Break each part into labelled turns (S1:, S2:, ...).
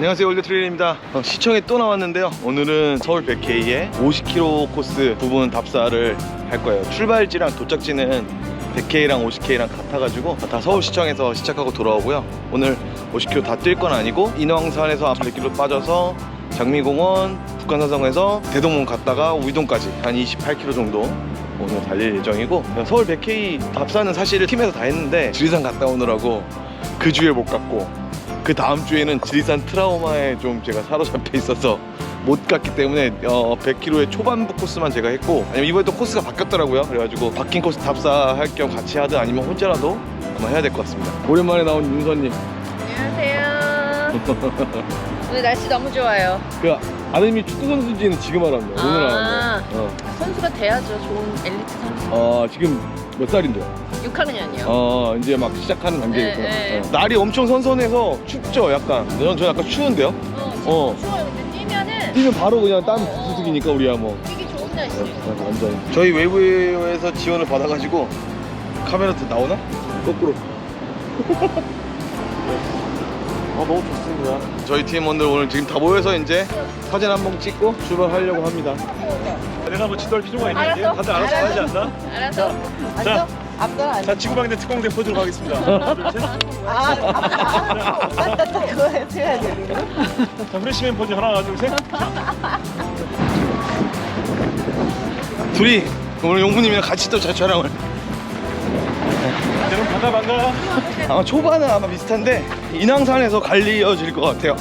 S1: 안녕하세요 올드트레일입니다. 어, 시청에 또 나왔는데요. 오늘은 서울 100K에 50km 코스 부분 답사를 할 거예요. 출발지랑 도착지는 100K랑 50K랑 같아가지고 다 서울시청에서 시작하고 돌아오고요. 오늘 50km 다 뛸 건 아니고 인왕산에서 100km 빠져서 장미공원 북한사성에서 대동문 갔다가 우이동까지 한 28km 정도 오늘 달릴 예정이고 서울 100K 답사는 사실 팀에서 다 했는데 지리산 갔다 오느라고 그 주에 못 갔고 그 다음 주에는 지리산 트라우마에 좀 제가 사로잡혀 있어서 못 갔기 때문에 어, 100km의 초반부 코스만 제가 했고 아니면 이번에 또 코스가 바뀌었더라고요 그래가지고 바뀐 코스 답사할 겸 같이 하든 아니면 혼자라도 아마 해야 될 것 같습니다 오랜만에 나온 윤서님
S2: 안녕하세요. 오늘 날씨 너무 좋아요.
S1: 그 아드님이 축구 선수인지는 지금 알았네 오늘
S2: 아.
S1: 알았네 어.
S2: 선수가 돼야죠. 좋은 엘리트 선수.
S1: 어, 지금 몇 살인데요?
S2: 6학년이요.
S1: 어 이제 막 시작하는 단계겠구나
S2: 네, 네.
S1: 어. 날이 엄청 선선해서 춥죠 약간 전, 저 약간 추운데요?
S2: 어,
S1: 어.
S2: 추워요. 근데 뛰면은
S1: 뛰면 바로 그냥 땀
S2: 어, 어.
S1: 부스기니까 우리야 뭐
S2: 뛰기 좋은 날씨.
S1: 완전 저희 외부에서 지원을 받아가지고 카메라 도 나오나? 거꾸로 아 너무 좋습니다 저희 팀원들 오늘 지금 다 모여서 이제 사진 한 번 찍고 출발하려고 합니다
S3: 내가 뭐 지도할 필요가 있는지
S2: 알았어.
S3: 다들 알아서
S2: 알았어.
S3: 하지 않나?
S2: 알았어.
S3: 자,
S2: 앞선
S3: 안자 지구방대 특공대 포즈로 가겠습니다. 하나, 둘, 셋.
S2: 아, 그거 해줘야 돼.
S3: 자, 프레시맨 포즈 하나, 둘, 셋.
S1: 둘이 오늘 용부님이랑 같이 또 자- 촬영을
S3: 여러분 반가 반가.
S1: 아마 초반은 아마 비슷한데 인왕산에서 갈리어질 것 같아요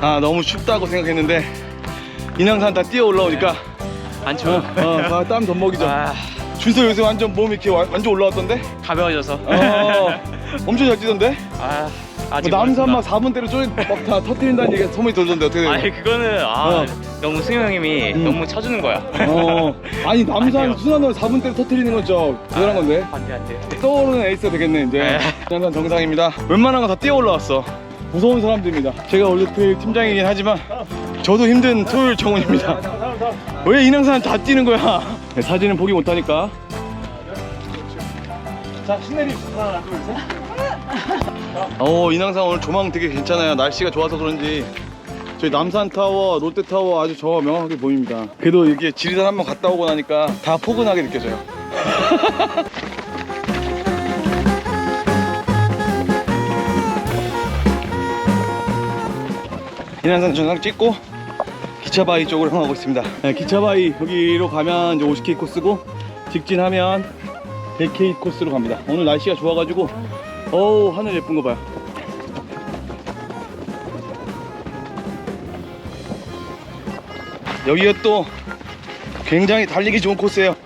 S1: 아 너무 춥다고 생각했는데 인왕산 다 뛰어 올라오니까
S4: 안 추워.
S1: 어, 땀 덤먹이죠
S4: 아,
S1: 준서 요새 완전 몸 이렇게 와- 완전 올라왔던데
S4: 가벼워져서.
S1: 어, 엄청 잘 뛰던데
S4: 아, 아직
S1: 뭐 남산 막
S4: 모르겠습니다.
S1: 4분대로 쪼막다 터뜨린다는 얘기가 소문이 돌던데 어떻게 돼요?
S4: 아니 그거는 아
S1: 어.
S4: 너무 승용 형님이
S1: 음.
S4: 너무 쳐주는 거야.
S1: 어, 아니 남산. 순환로 4분대로 터뜨리는 건 진짜 대단한 건데
S4: 안돼 안돼.
S1: 떠오르는 에이스가 되겠네 이제
S4: 네.
S1: 인왕산 정상입니다 웬만한 거 다 뛰어 올라왔어 무서운 사람들입니다. 제가 원래 트레일 팀장이긴 하지만 저도 힘든 토요일 정원입니다. 왜 인왕산 다 뛰는 거야? 네, 사진은 포기 못하니까.
S3: 자, 신내림 하나, 둘, 셋.
S1: 어 인왕산 오늘 조망 되게 괜찮아요. 날씨가 좋아서 그런지. 저희 남산타워 롯데타워 아주 저 명확하게 보입니다. 그래도 이게 지리산 한번 갔다 오고 나니까 다 포근하게 느껴져요 인왕산 정상 찍고 기차바위 쪽으로 향하고 있습니다. 네, 기차바위 여기로 가면 이제 50K 코스고 직진하면 100K 코스로 갑니다. 오늘 날씨가 좋아가지고 어우 하늘 예쁜 거 봐요. 여기가 또 굉장히 달리기 좋은 코스예요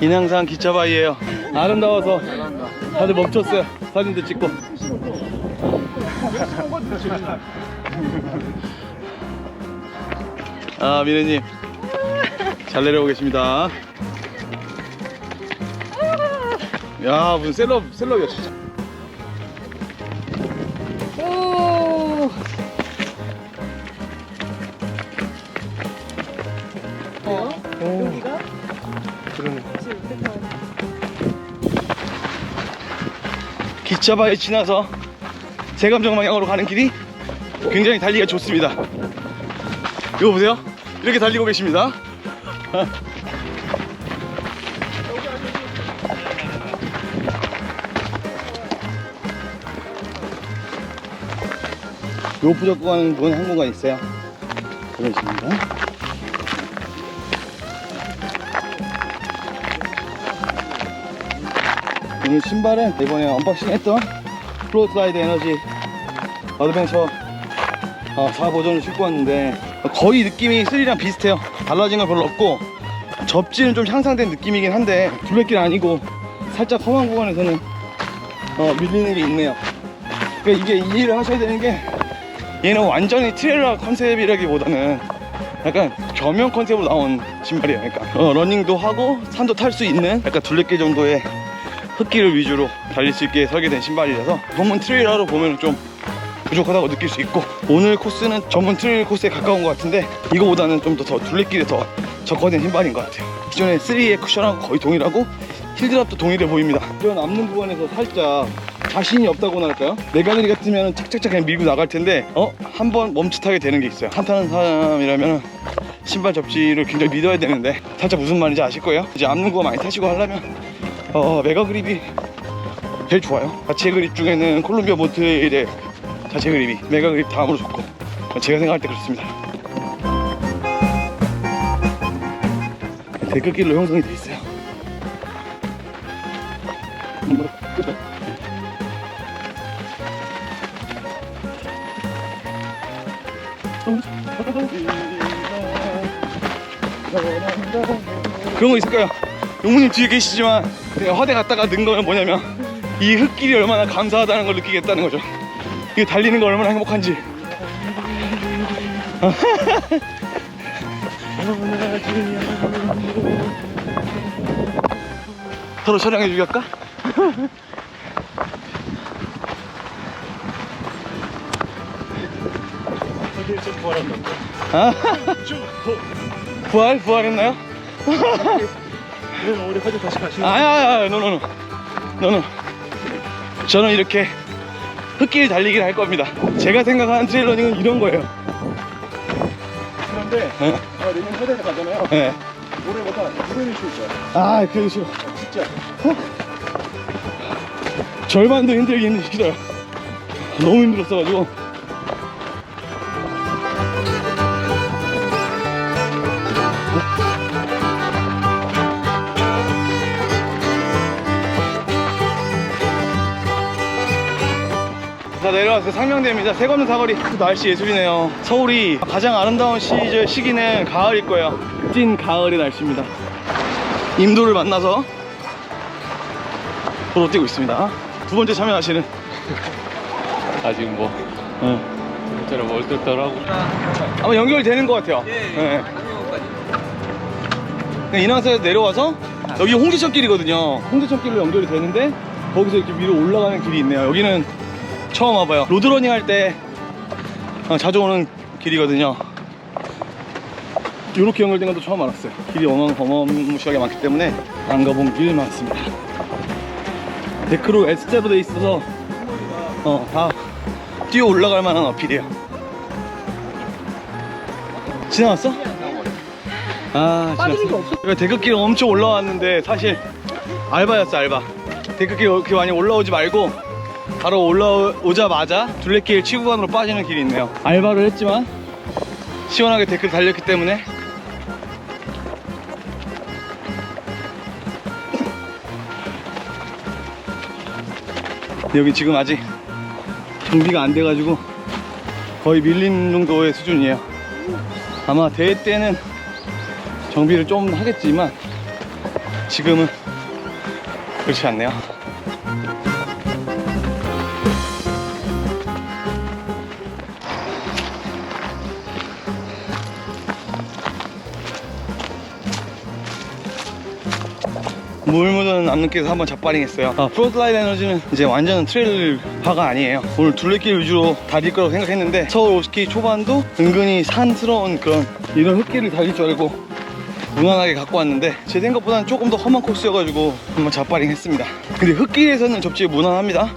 S1: 인왕산 기차바위예요. 아름다워서 다들 멈췄어요. 사진도 찍고. 아 미래님. 잘 내려오고 계십니다. 야 무슨 셀럽 셀럽이야 진짜 기차바위 지나서 세감정 방향으로 가는 길이 굉장히 달리기가 좋습니다. 이거 보세요. 이렇게 달리고 계십니다. 로프 잡고 가는 문한 공간 있어요? 그러십니다 이 신발은 이번에 언박싱 했던 플로트라이드 에너지 어드벤처 어, 4버전을 신고 왔는데 거의 느낌이 3랑 비슷해요. 달라진 건 별로 없고 접지는 좀 향상된 느낌이긴 한데 둘레길 아니고 살짝 험한 구간에서는 어, 밀리는 게 있네요. 그러니까 이게 이해를 하셔야 되는 게 얘는 완전히 트레일러 컨셉이라기보다는 약간 겸용 컨셉으로 나온 신발이에요. 그러니까 어, 러닝도 하고 산도 탈 수 있는 약간 둘레길 정도의 흙길을 위주로 달릴 수 있게 설계된 신발이라서 전문 트레일러로 보면 좀 부족하다고 느낄 수 있고 오늘 코스는 전문 트레일 코스에 가까운 것 같은데 이거보다는 좀 더 둘레길에 더 적화된 신발인 것 같아요 기존의 3의 쿠션하고 거의 동일하고 힐드랍도 동일해 보입니다 이런 앞는 구간에서 살짝 자신이 없다고나 할까요? 내가들이 같으면 착착착 그냥 밀고 나갈 텐데 어? 한 번 멈칫하게 되는 게 있어요 한타는 사람이라면 신발 접지를 굉장히 믿어야 되는데 살짝 무슨 말인지 아실 거예요? 이제 앞는 구간 많이 타시고 하려면 어, 메가 그립이 제일 좋아요. 자체 그립 중에는 콜롬비아 모트의 자체 그립이 메가 그립 다음으로 좋고 제가 생각할 때 그렇습니다. 데크길로 형성이 돼 있어요. 그런 거 있을까요? 용무님 뒤에 계시지만 화대 갔다가 는 거는 뭐냐면 이 흙길이 얼마나 감사하다는 걸 느끼겠다는 거죠 이게 달리는 거 얼마나 행복한지 서로 촬영해 주기 할까? 아. 부활? 부활했나요?
S3: 그럼 우리 화제 다시 가시는
S1: 아야, 아야, 노노노. 노노. 저는 이렇게 흙길 달리기를 할 겁니다. 제가 생각하는 트레일러닝은 이런 거예요.
S3: 그런데
S1: 네.
S3: 아, 내년 화제에 가잖아요.
S1: 네.
S3: 올해보다 이번이 쉬울 거야.
S1: 아, 그게 싫어.
S3: 진짜.
S1: 절반도 힘들긴 싫어요. 너무 힘들었어가지고. 자 내려왔어요 상명대입니다. 새거는 사거리. 날씨 예술이네요. 서울이 가장 아름다운 시절 시기는 가을일 거예요 찐 가을의 날씨입니다. 임도를 만나서 도로 뛰고 있습니다. 두 번째 참여하시는.
S4: 아직 뭐.
S1: 네.
S4: 진짜로 멀떨떨하고.
S1: 아마 연결되는 것 같아요. 네. 그냥 인왕사에서 내려와서 여기 홍지천 길이거든요. 홍지천 길로 연결이 되는데 거기서 이렇게 위로 올라가는 길이 있네요. 여기는 처음 와봐요. 로드러닝 할때 어, 자주 오는 길이거든요. 이렇게 연결된 것도 처음 알았어요. 길이 어마- 어마무시하게 많기 때문에 안 가본 길 많습니다. 데크로 S자로 돼 있어서 어, 다 뛰어 올라갈 만한 어필이에요. 지나왔어? 아 지났어. 이거 데크길 엄청 올라왔는데 사실 알바였어 알바. 데크길 그렇게 많이 올라오지 말고 바로 올라오자마자 둘레길 치구간으로 빠지는 길이 있네요. 알바를 했지만 시원하게 데크를 달렸기 때문에. 여기 지금 아직 정비가 안 돼가지고 거의 밀림 정도의 수준이에요. 아마 대회 때는 정비를 좀 하겠지만 지금은 그렇지 않네요 물 묻은 앞눈길에서 한번 잡바링 했어요. 아, 프로트라이드 에너지는 이제 완전 트레일파가 아니에요. 오늘 둘레길 위주로 달릴 거라고 생각했는데 서울 50키 초반도 은근히 산스러운 그런 이런 흙길을 달릴 줄 알고 무난하게 갖고 왔는데 제 생각보다는 조금 더 험한 코스여가지고 한번 잡바링 했습니다. 근데 흙길에서는 접지 무난합니다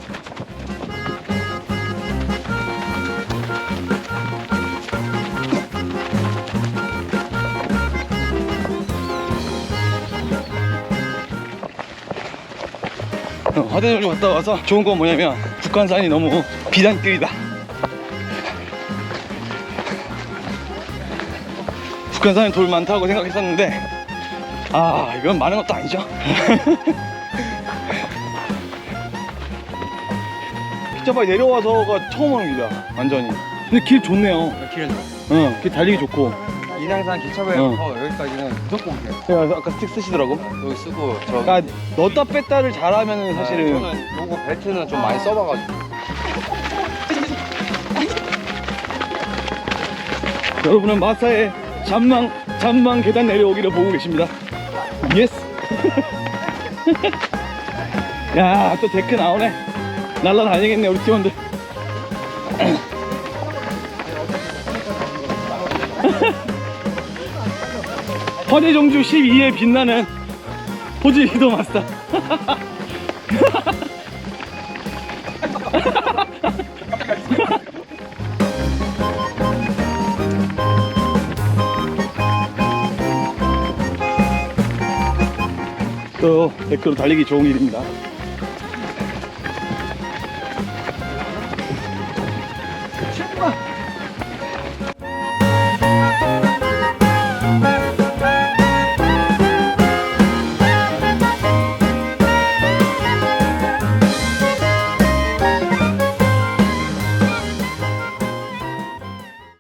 S1: 어, 화대장로 갔다 와서 좋은 건 뭐냐면 북한산이 너무 비단길이다. 북한산에 돌 많다고 생각했었는데 아 이건 많은 것도 아니죠. 피자바위 내려와서가 처음 오는 길이야 완전히. 근데 길 좋네요.
S4: 길은
S1: 응, 길 달리기 좋고
S4: 인왕산 기차부에서 여기까지는 무조건 오세요
S1: 제가 아까 스틱 쓰시더라고
S4: 여기 쓰고 저
S1: 그러니까 넣었다 뺐다를 잘하면 사실은
S4: 저는 요거 벨트는 좀 많이 써봐가지고
S1: 여러분은 마사의 잠망 잠망 계단 내려오기를 보고 계십니다. 예스. 야, 또 데크 나오네. 날라다니겠네, 우리 팀원들. 허대종주 12에 빛나는 포지리도 마스터. 또 데크로 달리기 좋은 일입니다.